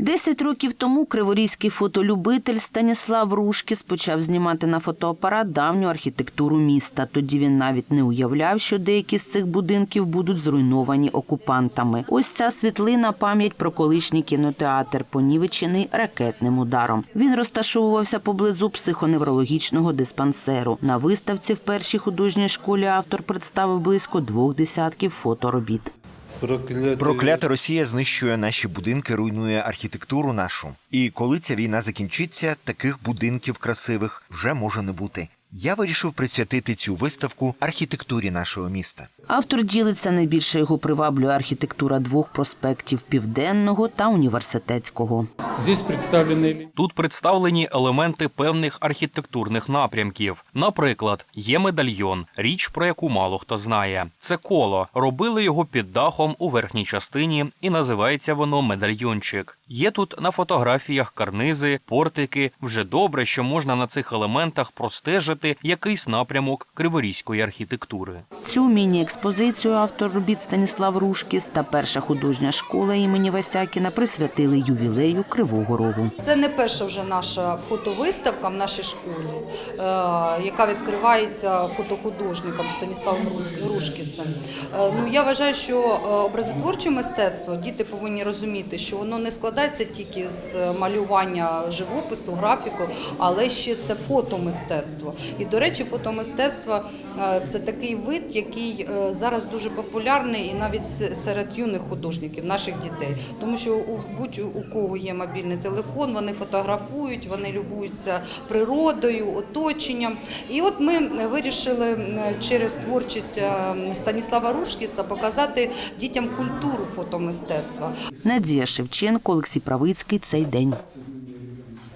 Десять років тому криворізький фотолюбитель Станіслав Рушкіс почав знімати на фотоапарат давню архітектуру міста. Тоді він навіть не уявляв, що деякі з цих будинків будуть зруйновані окупантами. Ось ця світлина пам'ять про колишній кінотеатр, понівечений ракетним ударом. Він розташовувався поблизу психоневрологічного диспансеру. На виставці в першій художній школі автор представив близько двох десятків фоторобіт. Проклята Росія знищує наші будинки, руйнує архітектуру нашу. І коли ця війна закінчиться, таких будинків красивих вже може не бути. Я вирішив присвятити цю виставку архітектурі нашого міста. Автор ділиться найбільше його приваблює архітектура двох проспектів південного та університетського. Тут представлені елементи певних архітектурних напрямків. Наприклад, є медальйон, річ про яку мало хто знає. Це коло. Робили його під дахом у верхній частині, і називається воно медальйончик. Є тут на фотографіях карнизи, портики. Вже добре, що можна на цих елементах простежити якийсь напрямок криворізької архітектури. Цю міні-експозицію автор робіт Станіслав Рушкіс та перша художня школа імені Васякіна присвятили ювілею Кривого Рогу. Це не перша вже наша фотовиставка в нашій школі, е, яка відкривається фотохудожником Станіславом Рушкісом. Е, Ну, я вважаю, що е, образотворче мистецтво діти повинні розуміти, що воно не складається тільки з малювання живопису, графіку, але ще це фотомистецтво. І, до речі, фотомистецтво це такий вид, який зараз дуже популярний і навіть серед юних художників, наших дітей. Тому що у будь-у кого є мобільний телефон, вони фотографують, вони любуються природою, оточенням. І от ми вирішили через творчість е, Станіслава Рушкіса показати дітям культуру фотомистецтва. Надія Шевченко, Олексій Правицький. Цей день.